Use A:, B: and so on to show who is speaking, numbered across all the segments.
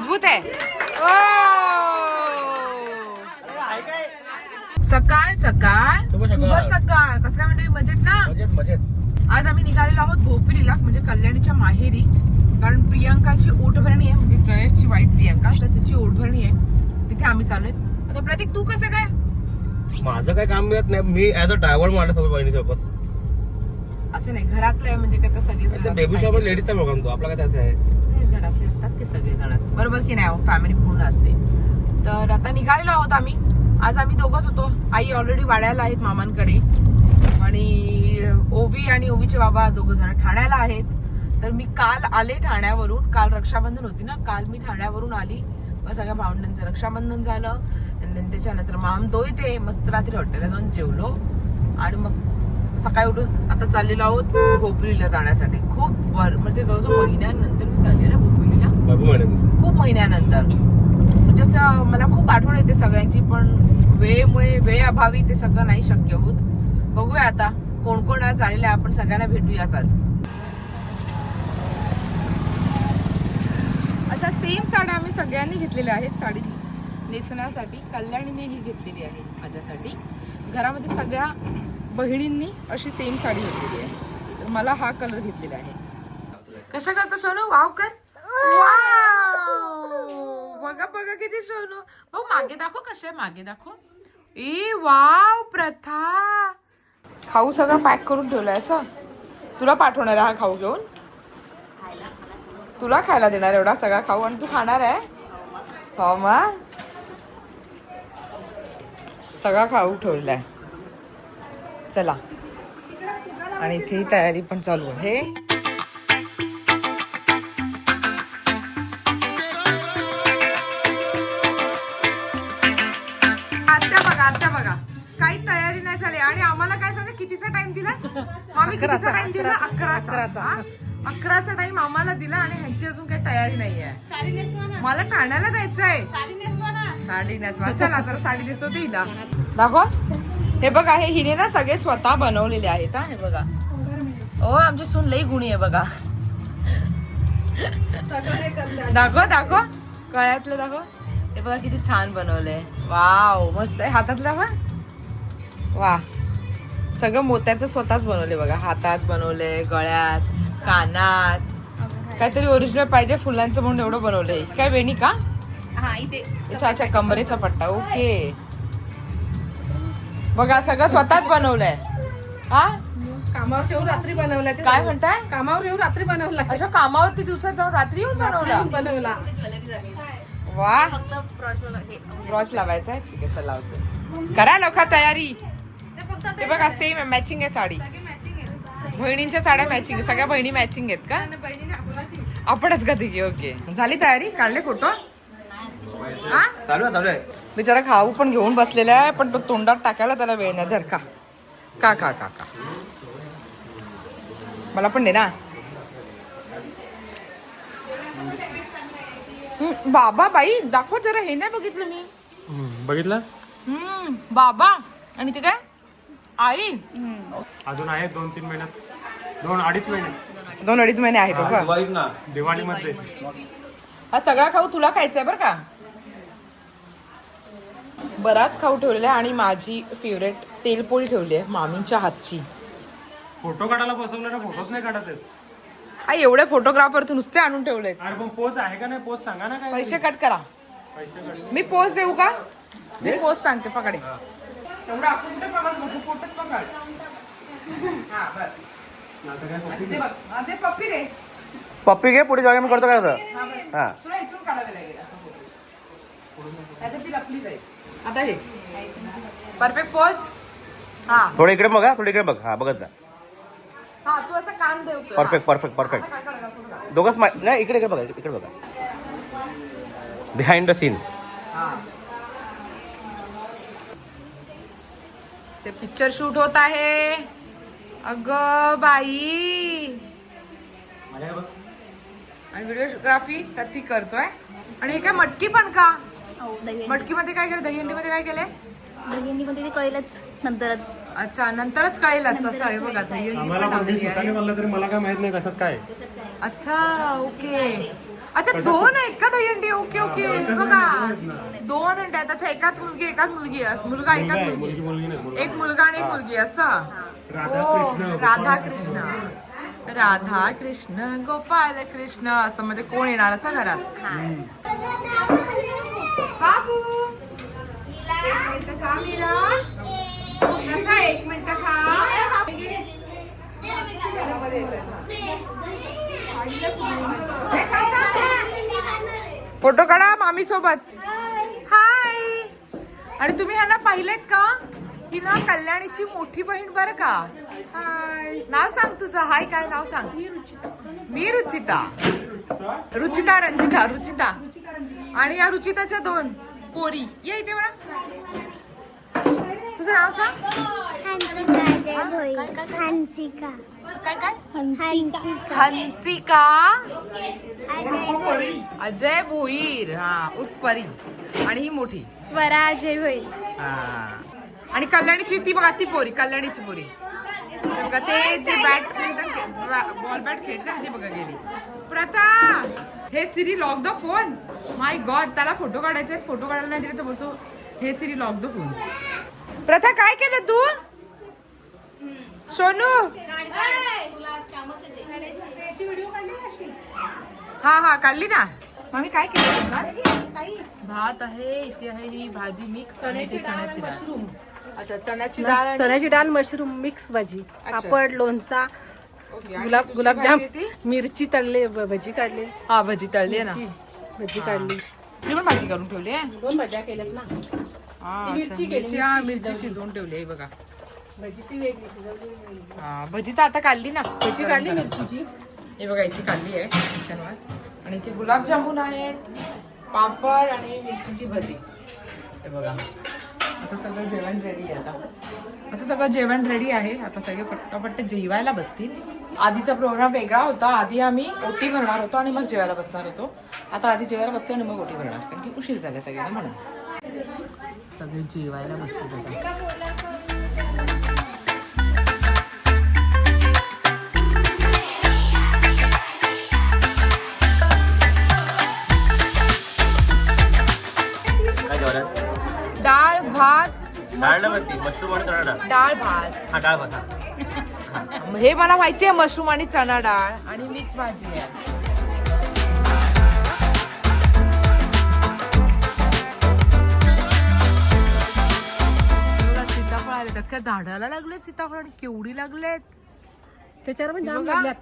A: मजबूत आहे! सकाळ सकाळ.
B: सकाळ.
A: कसं काय म्हणजे मजेत ना? आज आम्ही निघालेलो आहोत भोपिलीला म्हणजे कल्याणीच्या माहेरी. कारण प्रियांकाची ओटभरणी आहे म्हणजे जयेशची वाईट प्रियांका. तर तिची ओटभरणी आहे. तिथे आम्ही चाललोय आता प्रतीक तू कसं काय?
B: माझं काय काम मिळत नाही. मी ऍज अ ड्रायव्हर माझ्यासोबत बहिणीसोबत
A: असं नाही. घरातलं आहे म्हणजे काय सगळे
B: लेडीजचा प्रोग्राम तो आपला काय त्याचा आहे?
A: घरातले असते सगळेजणच. बरोबर की नाही फॅमिली पूर्ण असते. तर आता निघालेलो आहोत आम्ही. आज आम्ही दोघंच होतो. आई ऑलरेडी वाड्याला आहेत मामांकडे. आणि ओवी आणि ओवीचे बाबा दोघं जण ठाण्याला आहेत. तर मी काल आले ठाण्यावरून. काल रक्षाबंधन होती ना? काल मी ठाण्यावरून आली. मग सगळ्या भावंडांचं रक्षाबंधन झालं. आणि त्याच्यानंतर माम दो इथे मस्त रात्री हॉटेलला जाऊन जेवलो. आणि मग सकाळी उठून आता चाललेलो आहोत. भोपळीला जाण्यासाठी. खूप वर म्हणजे जवळजवळ महिन्यानंतर मी चाललेलं ना भोपळीला
B: बाबू म्हणेन
A: खूप महिन्यानंतर. म्हणजे असं मला खूप आठवण येते सगळ्यांची पण वेळेमुळे वेळअभावी ते सगळं नाही शक्य होत. बघूया आता कोण कोण आज आलेले आहे, आपण सगळ्यांना भेटूयाच आज. अशा सेम साड्या आम्ही सगळ्यांनी घेतलेल्या आहेत साडी नेसण्यासाठी. कल्याणीने ही घेतलेली आहे माझ्यासाठी. घरामध्ये सगळ्या बहिणींनी अशी सेम साडी घेतलेली आहे. तर मला हा कलर घेतलेला आहे. कसं करता सोनू? वाव कर. वाव! बघा बघा किती सोनू. भाऊ मागे दाखव कसे मागे दाखव. ए वाव प्रथा. खाऊ सगळं पॅक करून ठेवलाय असं? तुला पाठवणार आहे हा खाऊ घेऊन? तुला खायला देणार एवढा सगळा खाऊ आणि तू खाणार आहे? हो मा. सगळा खाऊ ठेवलाय. चला. आणि इथे तयारी पण चालू आहे. झाली. आणि आम्हाला काय सांगा कितीचा टाइम दिला? आम्ही कितीचा टाइम दिला? अकराचा? अकराचा. टाइम आम्हाला दिला आणि ह्यांची अजून काही तयारी नाहीये. मला ठाण्याला जायचंय. साडी नेसवा चला जरा साडी नेसवते हिला. दाखवा. हे बघा हे हिने ना सगळे स्वतः बनवलेले आहेत हा? हे बघा. ओ आमची सून लई गुणी आहे बघा. दाखव दाखव. कळ्यातलं दाखव. हे बघा किती छान बनवलंय. वाव मस्त आहे. हातातलं बघा वा. सगळं मोत्याचं स्वतःच बनवले बघा. हातात बनवलंय गळ्यात कानात. काहीतरी ओरिजिनल पाहिजे फुलांचं म्हणून एवढं बनवलंय. काय वेणी का?
C: हा इथे.
A: अच्छा अच्छा कमरेचा पट्टा. ओके. बघा सगळं स्वतःच बनवलंय. हा?
C: कामावर येऊन रात्री बनवला ते.
A: काय म्हणताय?
C: कामावर येऊन रात्री बनवला
A: अच्छा कामावरती दिवसात जाऊन रात्री येऊन बनवला?
C: बनवला.
A: वा. ब्रॉच लावायचा आहे. ठीक आहे चला लावते करा लवकर तयारी. हे बघा सेम आहे. मॅचिंग आहे साडी. बहिणींच्या साड्या मॅचिंग आहे सगळ्या बहिणी मॅचिंग आहेत का? आपणच का तिघी? ओके. झाली तयारी? काढले फोटो? हा?
B: चालू आहे चालू आहे.
A: बिचारा खाऊ पण घेऊन बसलेला आहे पण तो तोंडात टाकायला त्याला वेळ नाही. धर का का का का का मला पण दे ना. बाबा बाई दाखव जरा. हे नाही बघितलं मी.
B: बघितलं?
A: हम्म बाबा. आणि ते काय? आई?
D: अजून आहे दोन तीन महिन्यात. दोन अडीच महिने.
A: दोन अडीच महिने आहेत असं?
B: ना.
D: दिवाळीमध्ये.
A: हा सगळा खाऊ तुला खायचा आहे बरं का? बराच खाऊ ठेवलेला आहे आणि माझी फेवरेट तेलपोळी ठेवली आहे मामींच्या हातची.
D: फोटो काढायला बसवलं ना फोटोच नाही काढत आहेत.
A: एवढे फोटोग्राफर तू नुसते आणून ठेवलेत.
D: अरे पण पोच आहे का नाही? पोच सांगा ना काय
A: पैसे कट करा.
D: पैसे काढ
A: मी पोस्ट देऊ का? मी पोस्ट सांगते पकडे. एवढं आपण कुठे पकड मोठं पोटच पकड हा बस. आणि ते बघ. हा, ते पप्पी रे
B: पप्पी घे पुढे जाऊया मी करतो काय असं?
A: हा बस.
B: हा.
A: तुला इथून काढावे लागेल असं फोटो नाहीतर ती लपली जाईल. आता हे परफेक्ट पोज हा.
B: थोडं इकडे बघा थोडं इकडे बघ. हा बघत जा.
A: हा तू असं कान
B: परफेक्ट परफेक्ट परफेक्ट. दोघंच मा- नाही इकडे इकडे बघा इकडे बघा. बिहाइंड द सीन
A: हा. ते पिक्चर शूट होत आहे. अग बाई. आणि व्हिडिओग्राफी प्रतीक करतोय. आणि हे काय मटकी पण का?
C: हो दही
A: मटकीमध्ये काय केलं? दहीहंडीमध्ये काय केलंय?
C: दहीहंडी मध्ये ते कळेलच नंतरच.
A: अच्छा नंतरच कळेलच. असं आहे बघा दहीहंडी
D: मला काय माहीत नाही कशात काय.
A: अच्छा ओके. अच्छा दोन आहेत का दहीहंडी ओके ओके बघा. दोन अंडे आहेत अच्छा एकाच मुलगी एकाच मुलगी अस- मुलगा एकाच मुलगी. एक मुलगा आणि एक मुलगी असं?
D: कृष्ण
A: राधा कृष्ण राधा कृष्ण गोपाल कृष्ण असं म्हणजे कोण येणार असं घरात? बाबू. एक मिनिट एक फोटो काढा मामी सोबत हाय. आणि तुम्ही ह्यांना पाहिलेत का? ही ना कल्याणीची मोठी बहीण बरं का? हाय. नाव सांग तुझं. हाय काय नाव सांग? मी रुचिता. रुचिता. रंजिता रुचिता. आणि या रुचिताच्या दोन पोरी. ये इथे म्हणा तुझं नाव सांग?
C: हंसिका.
A: काय काय
C: हंसिका.
A: हंसिका? अजय भोईर हा उत्परी. आणि ही मोठी.
C: स्वरा अजय
A: हा. आणि कल्याणीची ती बघा ती पोरी कल्याणीची पोरी. ते बघा ते जे बॅडमिंटन बॉल बॅट खेळते ना ती बघा गेली. प्रथा हे Siri lock the phone my god त्याला फोटो काढायचे फोटो काढायला नाही दिले तर बोलतो हे सिरी लॉक द फोन प्रथा काय केलं तू? सोनू? हा हा काढली ना. मग मी काय केलं भात आहे इथे आहे ही भाजी मिक्स आणि इथे चण्याची अच्छा चण्याची डाळ आणि-
E: चण्याची डाळ मशरूम मिक्स भाजी.
A: अच्छा.
E: पापड लोणचा
A: ओके, आणि
E: गुलाब
A: दुसरी
E: गुलाबजाम
A: भाजी ती?
E: मिरची तळले भ- भजी काढली.
A: हा भजी तळली आहे ना.
E: भजी काढली.
A: पण भाजी करून ठेवली आहे?
E: दोन भज्या केल्यात ना.
A: हा,
E: मिरची केली,
A: मिरची हा,
E: मिरची
A: मिरची शिजवून ठेवली आहे बघा.
E: भजीची वेगळी शिजवली वेगळी.
A: हा भजी तर आता काढली ना.
E: भजी काढली मिरचीची.
A: हे बघा इथे काढली आहे. किचनवर आणि इथे गुलाबजामुन आहेत पापड आणि मिरचीची भजी. हे बघा. असं सगळं जेवण रेडी आहे आता. असं सगळं जेवण रेडी आहे. आता सगळे पट्टापट्ट जेवायला बसतील. आधीचा प्रोग्राम वेगळा होता. आधी आम्ही ओटी भरणार होतो आणि मग जेवायला बसणार होतो. आता आधी जेवायला बसतो आणि मग ओटी भरणार. कारण की उशीर झाला सगळ्यांना म्हणून. सगळे जेवायला बसतील आता. भात
B: डाळ नाही म्हणते मशरूम आणि चणा डाळ.
A: डाळ भात.
B: हा डाळ भात हा.
A: हे मला माहिती आहे मशरूम आणि चणा डाळ आणि मिक्स भाजी आहे. सीताफळ आले तर काय झाडाला लागलेत सीताफळ आणि केवढी लागलेत.
E: त्याच्यावर पण जाम
A: बघा.
E: लागल्यात.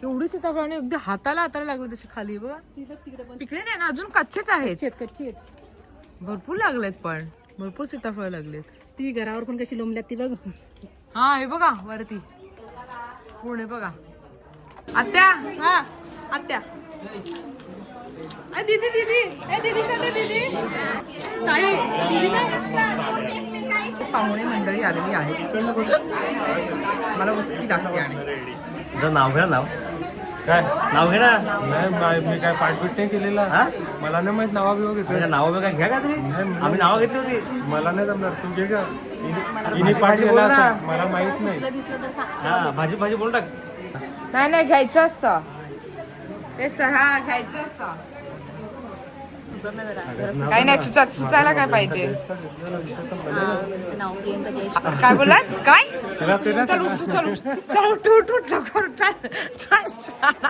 A: केवढी सीताफळ आणि अगदी हाताला हाताला लागले तसे खाली बघा. पिकले नाही ना अजून कच्चेच आहेत.
E: कच्ची आहेत कच्ची आहेत
A: भरपूर लागलेत पण. भरपूर सीताफळ लागलेत.
E: ती घरावर पण कशी लोंबल्यात ती बघ.
A: हा हे बघा वरती. पुणे बघा. आत्या? हा. आत्या. अय, दीदी दीदी. ए दीदी दीदी ताई दीदी पाहुणे मंडळी आलेली आहे मला उचकी लागते आणि.
B: तुझं नाव घे ना नाव.
D: काय?
B: नाव घे ना.
D: नाही मा- मी काय पाठपीठ नाही केलेला?
B: हा?
D: मला नाही माहीत नावा बिवा घेतलं.
B: नाव घ्या का तरी? आम्ही नावं घेतली होती.
D: मला नाही जमणार. तू घे का इनी पाठ
B: भाजी
D: केला
B: बोल ना.
D: असेल. मला माहीत नाही.
C: तर सांग
B: हा भाजी भाजी बोलून टाक.
A: नाही नाही घ्यायचं असतं. तेच तर हा घ्यायचं असतं. काही नाही सुचा सुचायला काय पाहिजे?
C: नाव प्रियंका जयेश
A: काय बोलास काय?
D: तुला ते ना
A: चल उठ, चल उठ, चल उठ, उठ, उठ, लवकर. उठ, चल चल.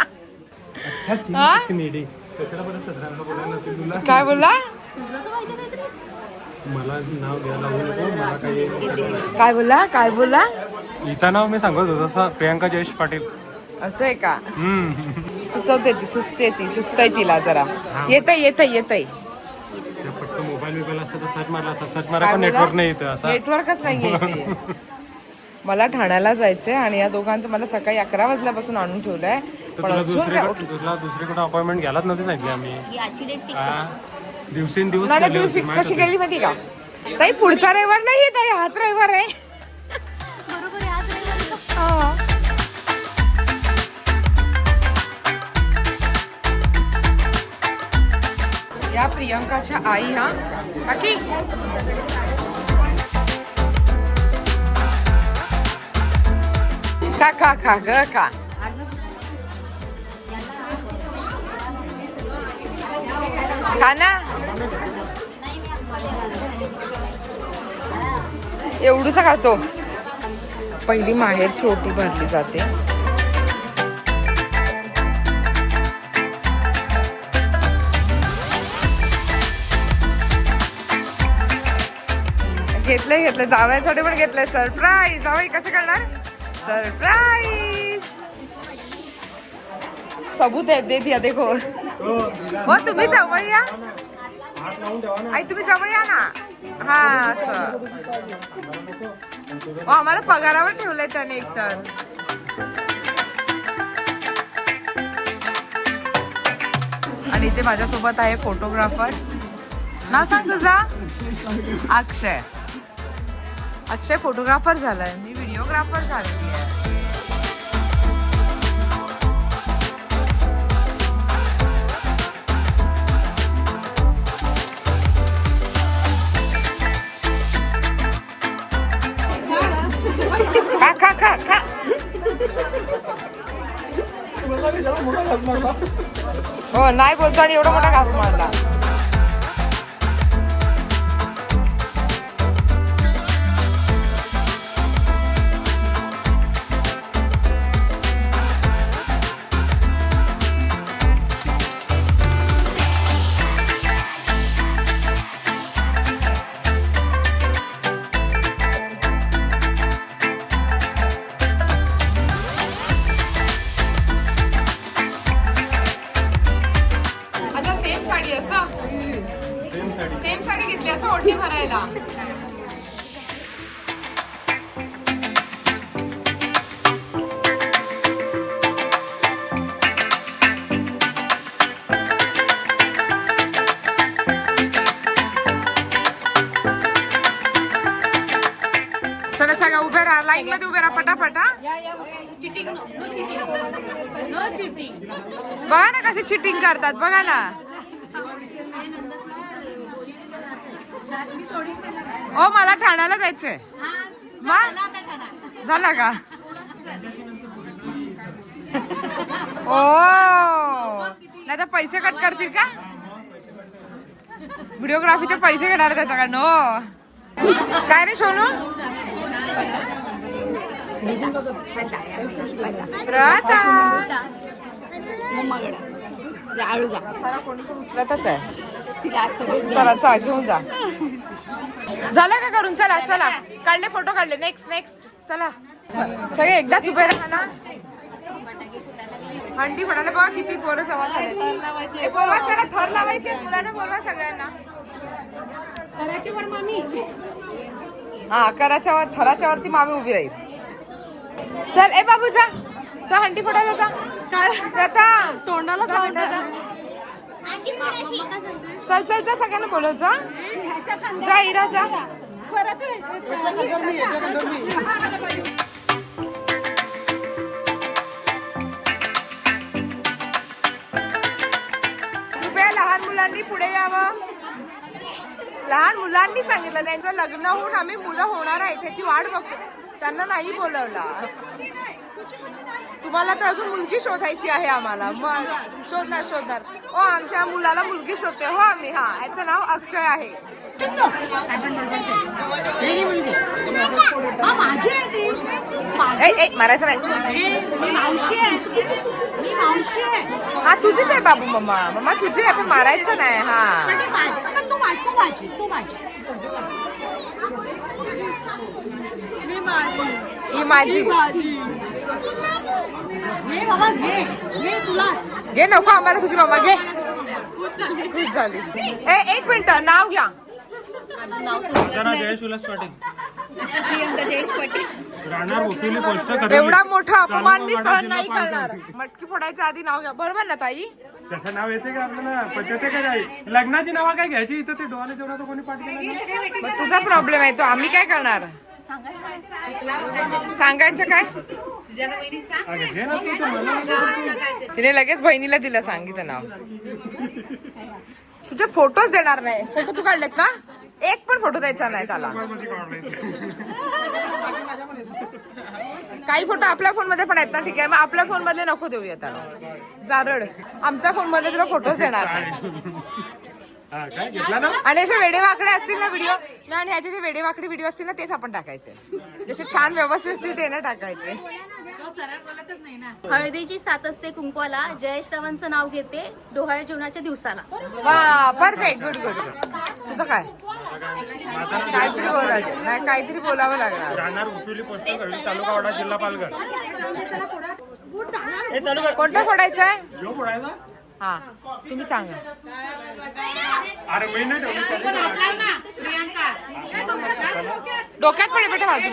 A: हा?
D: नेडी
A: काय बोलला?
D: मला नाव घ्यायला
A: काय बोलला? काय बोलला?
D: हिचं नाव मी सांगत होतो तसं प्रियांका जयेश पाटील.
A: असं आहे का?
D: हम्म.
A: सुचवते ती सुचते ती सुचतय तिला जरा. येतय येतय येतय.
D: ते फक्त मोबाईल बिबाईल असतं तर सर्च मारला असता. सर्च मारा पण नेटवर्क नाही इथं असं.
A: नेटवर्कच नाहीये इथे. मला ठाण्याला जायचंय आणि या दोघांचं मला सकाळी अकरा वाजल्यापासून आणून ठेवलंय. पण अजून काय?
D: दुसरीकडे तुला दुसरीकडे अपॉइंटमेंट घ्यायलाच नव्हती सांगितली आम्ही.
C: ही आजची डेट फिक्स.
D: दिवसेंदिवस
A: नाही तुम्ही फिक्स कशी. केली माहिती का? ताई पुढचा रविवार नाहीये ताई हाच रविवार आहे.
C: बरोबर आहे आज रविवारी तर
A: हा. या प्रियंकाच्या आई हा. बाकी? खा खा खा ग खा. खा ना. खातो. पहिली माहेर छोटी भरली जाते. घेतलंय घेतलंय. जावयासाठी पण घेतलंय. सरप्राईज जावई कसं करणार? सरप्राईज सबूत आहे दे दिया देखो। हो तुम्ही जवळ या आई तुम्ही जवळ या ना? हा असं हो आम्हाला पगारावर ठेवलंय त्याने एकतर आणि इथे माझ्यासोबत आहे फोटोग्राफर ना सांग तुझा? अक्षय. अक्षय फोटोग्राफर झालाय. मी व्हिडिओग्राफर झालेली आहे हो नाही बोलतो आणि एवढा मोठा घास मारला. लाईन मध्ये उभे राहा पटापटा बघा. ना कशी चिटिंग करतात बघा ना. ओ मला ठाण्याला जायचंय. मग? झाला का? ओ. नाही तर पैसे कट करतील का? व्हिडिओग्राफीचे पैसे घेणार त्याच्याकडनं हो काय रे सोनू? उचलतच आहे चला चला घेऊन जा. झालं का करून चला चला. काढले फोटो काढले. नेक्स्ट नेक्स्ट चला. सगळे एकदाच उभे राहा ना. हंडी म्हणाले बघा किती पोरं जमा झाले. चला थर लावायचे मुलांना बोलवा सगळ्यांना.
E: करायची वर मामी.
A: हा कराच्या थराच्या वरती मामी उभी राहील. चल ए बाबू जा. जा हंडी फोडायला जा. प्रथा. तोंडाला जा जा. चल चल जा सगळ्यांना बोलव जा. जा इरा जा. कृपया लहान मुलांनी पुढे यावं. लहान मुलांनी सांगितलं त्यांचं लग्न होऊन आम्ही मुलं होणार आहे त्याची वाट बघतो त्यांना नाही बोलवला. तुम्हाला तर अजून मुलगी शोधायची आहे आम्हाला. मग शोधणार शोधणार. ओ आमच्या मुलाला मुलगी शोधते. हो आम्ही हा. याचं नाव अक्षय आहे. ए, मारायचं नाही. हा तुझीच आहे बाबू मम्मा. मम्मा तुझी आहे पण मारायचं नाही. हा
E: तू माझी तू माझी
A: ही माझी.
E: घे बाबा घे. घे तुलाच.
A: घे नको आम्हाला तुझी मम्मा घे. खूप झाली. ए एक मिनिट नाव घ्या.
C: माझं नाव सुचलंच नाही.
D: जयेश उल्हास पाटील.
C: प्रियंका जयेश पाटील.
D: राहणार वकिली पोस्ट खरवली.
A: एवढा मोठा अपमान मी सहन नाही. करणार. मटकी फोडायच्या आधी नाव घ्या. बरोबर ना ताई?
D: त्याचं नाव येते का आपल्याला? पचते का काय लग्नाची नावं काय घ्यायची? इथं ते डोळ्याला जेवढा तो कोणी पाठ केला नाही.
A: मग तुझा प्रॉब्लेम आहे तो. आम्ही काय करणार? सांगायचं काय? तिने लगेच बहिणीला दिलं सांगितलं नाव. तुझे फोटोच देणार नाही. फोटो तू काढलेत ना? एक पण फोटो द्यायचा नाही त्याला. काही फोटो आपल्या फोनमध्ये पण आहेत ना ठीक आहे. मग आपल्या फोनमध्ये नको देऊया त्याला. जारड. आमच्या फोनमध्ये तुला फोटोज देणार नाही.
D: ना?
A: आणि असे वेडे वाकडे असतील ना व्हिडिओ आणि ह्याचे जे वेडे वाकडे व्हिडिओ असतील ना तेच आपण टाकायचे. जसे छान व्यवस्थित असतील ते ना टाकायचे.
C: हळदीची साथ असते कुंकवाला. जय श्रावणचं नाव घेते डोहाळे जेवणाच्या दिवसाला.
A: वा परफेक्ट गुड गुड तुझं काय? काहीतरी बोलायचं. नाही काहीतरी बोलावं लागणार.
D: राहणार उपयुली पोस्ट हळदी तालुका वाडा जिल्हा पालघर.
A: कोणतं फोडायचं आहे हा. तुम्ही सांगा.
D: अरे मी नाही ठेवली.
A: डोक्यात पडेल बेटा बाजू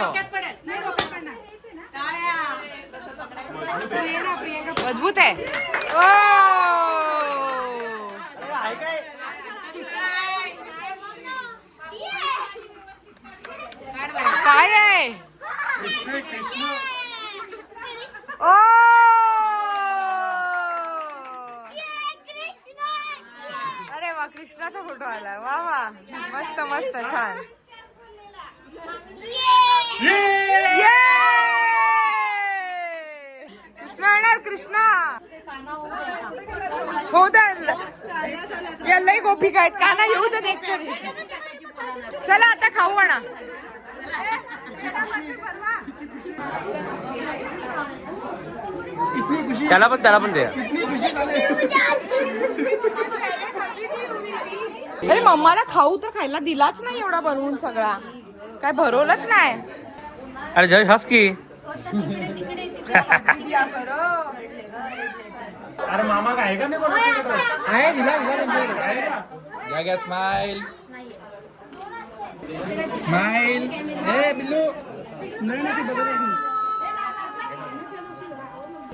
A: मजबूत आहे. ओ! काय आहे? ओ अरे वा कृष्णाचा फोटो आलाय. वा वा. मस्त मस्त छान! कृष्णा येणार कृष्णा. हो यालाही गोपिका आहेत. काना येऊ एक तरी. चला आता खाऊ आणा.
B: त्याला पण त्याला पण द्या.
A: अरे मम्माला खाऊ तर खायला दिलाच नाही एवढा बनवून सगळा. काय भरवलंच नाही.
B: अरे जय हस की
D: अरे मामा काय का नाही
F: आहे दिला दिला घ्या स्माइल स्माइल ए बिल्लू.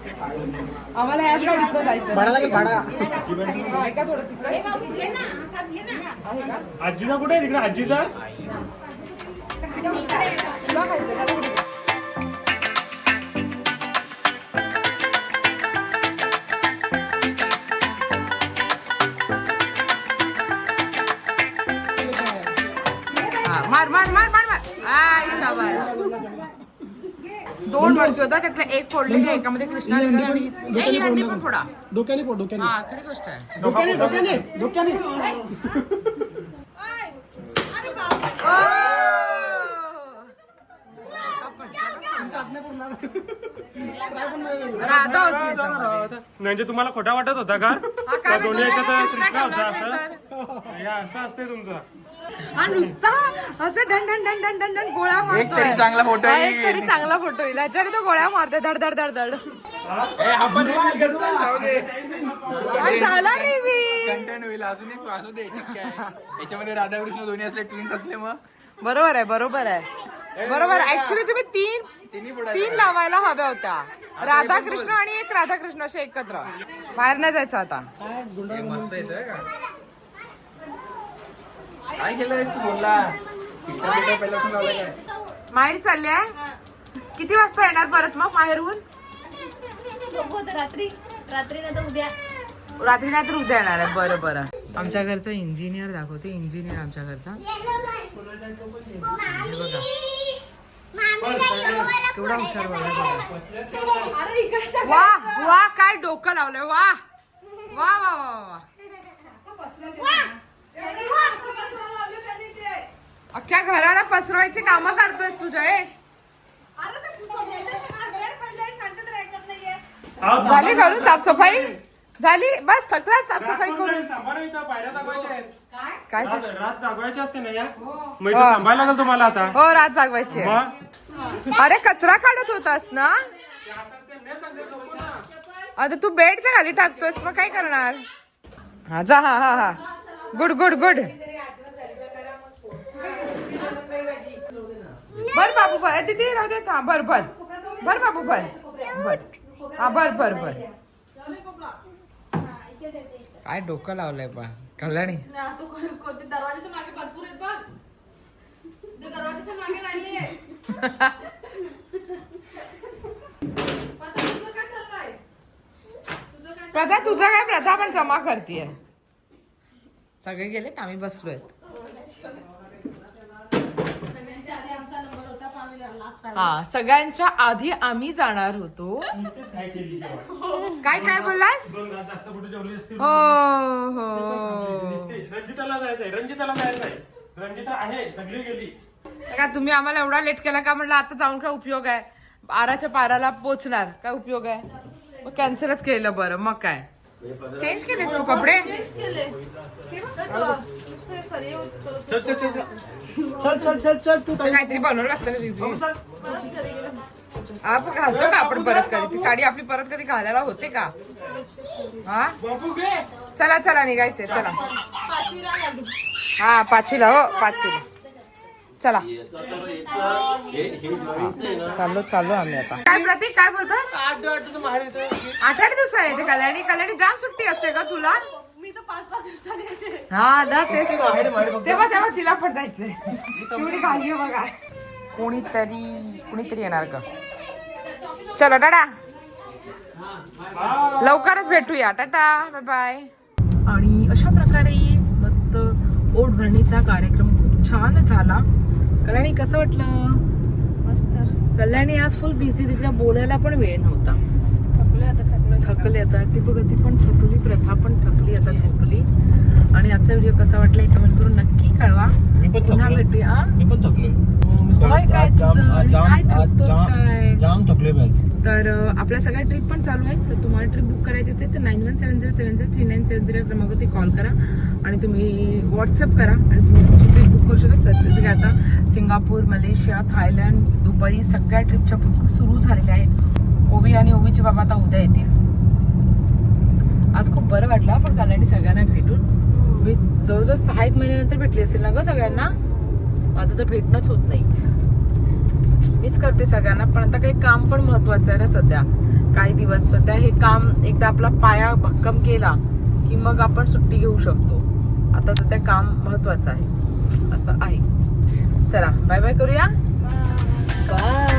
A: आम्हाला याच गाडीत जायचं
F: भाडा लागेल भाडा.
A: ऐका थोडं तिकडे
D: आजीचा कुठे आहे तिकडे? आजीचा?
A: तुला खायचं होता त्यातले एक फोडलेली आहे एकामध्ये कृष्णा आणि ही अंडी पण फोडा.
F: डोक्याने पोट डोक्याने.
A: हा खरी गोष्ट आहे.
F: डोक्याने डोक्याने डोक्याने
A: राधा होती याच्यामध्ये.
D: म्हणजे तुम्हाला खोटा वाटत होता का?
A: हा, काय
D: दोन्ही
A: म्हणजे
D: याच्यात
A: कृष्णा
D: कृष्णा होता
A: ठेवला असेल
D: असं हे असं असते तुमचं.
A: हा नुसता असं done done done done done done गोळ्या मारतोय.
F: एक तरी चांगला येईल.
A: एक तरी चांगला फोटो येईल. याच्याने तो गोळ्या मारतोय धड धड धड धड.
F: ए, आपण करतो, जाऊ दे.
A: आणि झाला रे मी.
F: कंटेंट होईल अजून एक असू दे याच्यात काय याच्यामध्ये राधाकृष्ण दोन्ही असले ट्विन्स असले मग.
A: बरोबर आहे बरोबर आहे. बरोबर ऍक्च्युली तुम्ही तीन
F: तिन्ही.
A: तीन लावायला हव्या होत्या. राधाकृष्ण आणि एक राधाकृष्ण असे एकत्र. बाहेर नाही जायचं आता.
F: हे मस्त येतोय का? काय केलंयस तू? बोलला.
A: माहेर चालल्या किती वाजता येणार परत मग माहेरहून?
C: आता रात्री. रात्री नाही तर उद्या.
A: रात्री नाही तर उद्या येणार आहे. बरं बरं. आमच्या घरचा इंजिनियर दाखवते. इंजिनियर आमच्या घरचा. बघा. केवढा हुशार बघा. वा वा काय डोकं लावलंय. वा वा वा वा. वा. अख्ख्या घराला पसरवायची कामं करतोयस तू जयेश. झाली करून साफसफाई? झाली? बस थकला साफसफाई करून. काय?
D: रात
A: झालं?
D: रात जागवायची असते ना या? मग इथं थांबायला लागेल तुम्हाला आता.
A: हो रात जागवायची आहे.
D: मग?
A: अरे कचरा काढत होतास ना?
D: ते आता ते नाही सांगत नको ना.
A: आता तू बेडच्या खाली टाकतोयस मग काय करणार? हा जा हा हा हा. Good good good. बर बाबू बर. तिथे राहू दे हा बर बर. बर बाबू बर. बर. हा बर बर बर. काय डोकं लावलंय पण. कल्याणी. प्रथा तुझं काय? प्रथा पण जमा करतीये. सगळे गेलेत आम्ही बसलोय. हा सगळ्यांच्या आधी आम्ही जाणार होतो.
D: काय.
A: काय बोललास? हो हो.
D: रंजिताला जायचंय रंजिताला जायचंय. रंजिता आहे सगळी गेली.
A: का तुम्ही आम्हाला एवढा लेट केला का म्हटलं आता जाऊन काय उपयोग आहे? बाराच्या पाराला पोचणार काय उपयोग आहे? मग कॅन्सलच केलं बरं मग काय? चेंज केलेस तू कपडे?
D: चल चल चल चल चल चल चल तू
A: तर काहीतरी बनवलं असतं ना रिव्ह्यू आपण घालतो का आपण परत कधी? ती साडी आपली परत कधी घालायला होते का? हा? चला चला निघायचंय चला. हा पाचवीला हो पाचवीला. चला. चाललो चाललो आम्ही आता. काय प्रतीक काय बोलतोस?
D: आठ आठ बाहेर येतं
A: कल्याणी कल्याणी जाम सुट्टी असते का तुला.
C: मी तर पाच पाच दिवसांनी येते.
A: हा ना तेच. तेव्हा तेव्हा तिला पण जायचंय. तेवढी घाली आहे बघा. कोणीतरी कोणीतरी येणार का चलो टाटा. लवकरच भेटूया. टाटा बाय बाय आणि अशा प्रकारे मस्त ओढ भरणीचा कार्यक्रम खूप छान झाला. कल्याणी कसं वाटलं?
C: मस्त.
A: कल्याणी आज फुल बिझी तिला बोलायला पण वेळ नव्हता.
C: आता
A: थकली आता. ती बघ ती पण थकली प्रथा पण थकली आता झोपली. आणि आजचा व्हिडिओ कसा वाटला कमेंट करून नक्की कळवा.
B: मी पण
A: पुन्हा. भेटूया?
B: मी पण थकलोय.
A: तर आपल्या सगळ्या ट्रिप पण चालू आहेत. तर तुम्हाला ट्रिप बुक करायची असेल तर nine one seven zero seven zero three nine seven zero या क्रमांकावरती कॉल करा. आणि तुम्ही व्हॉट्सअप करा. आणि तुम्ही तुमची ट्रिप बुक करू शकता जसं की आता सिंगापूर मलेशिया थायलंड दुबई सगळ्या ट्रिपच्या बुक सुरू झालेल्या आहेत. ओवी आणि ओवीचे बाबा आता उद्या येतील. आज खूप बरं वाटलं पण कल्याणी सगळ्यांना भेटून. मी जवळजवळ सहा एक महिन्यानंतर भेटली असेल ना ग सगळ्यांना? माझं तर भेटणंच होत नाही. मिस करते सगळ्यांना पण आता काही काम पण महत्वाचं आहे ना सध्या. काही दिवस सध्या हे काम एकदा आपला पाया भक्कम केला की मग आपण सुट्टी घेऊ शकतो. आता सध्या काम महत्वाचं आहे. असं आहे चला बाय बाय करूया बाय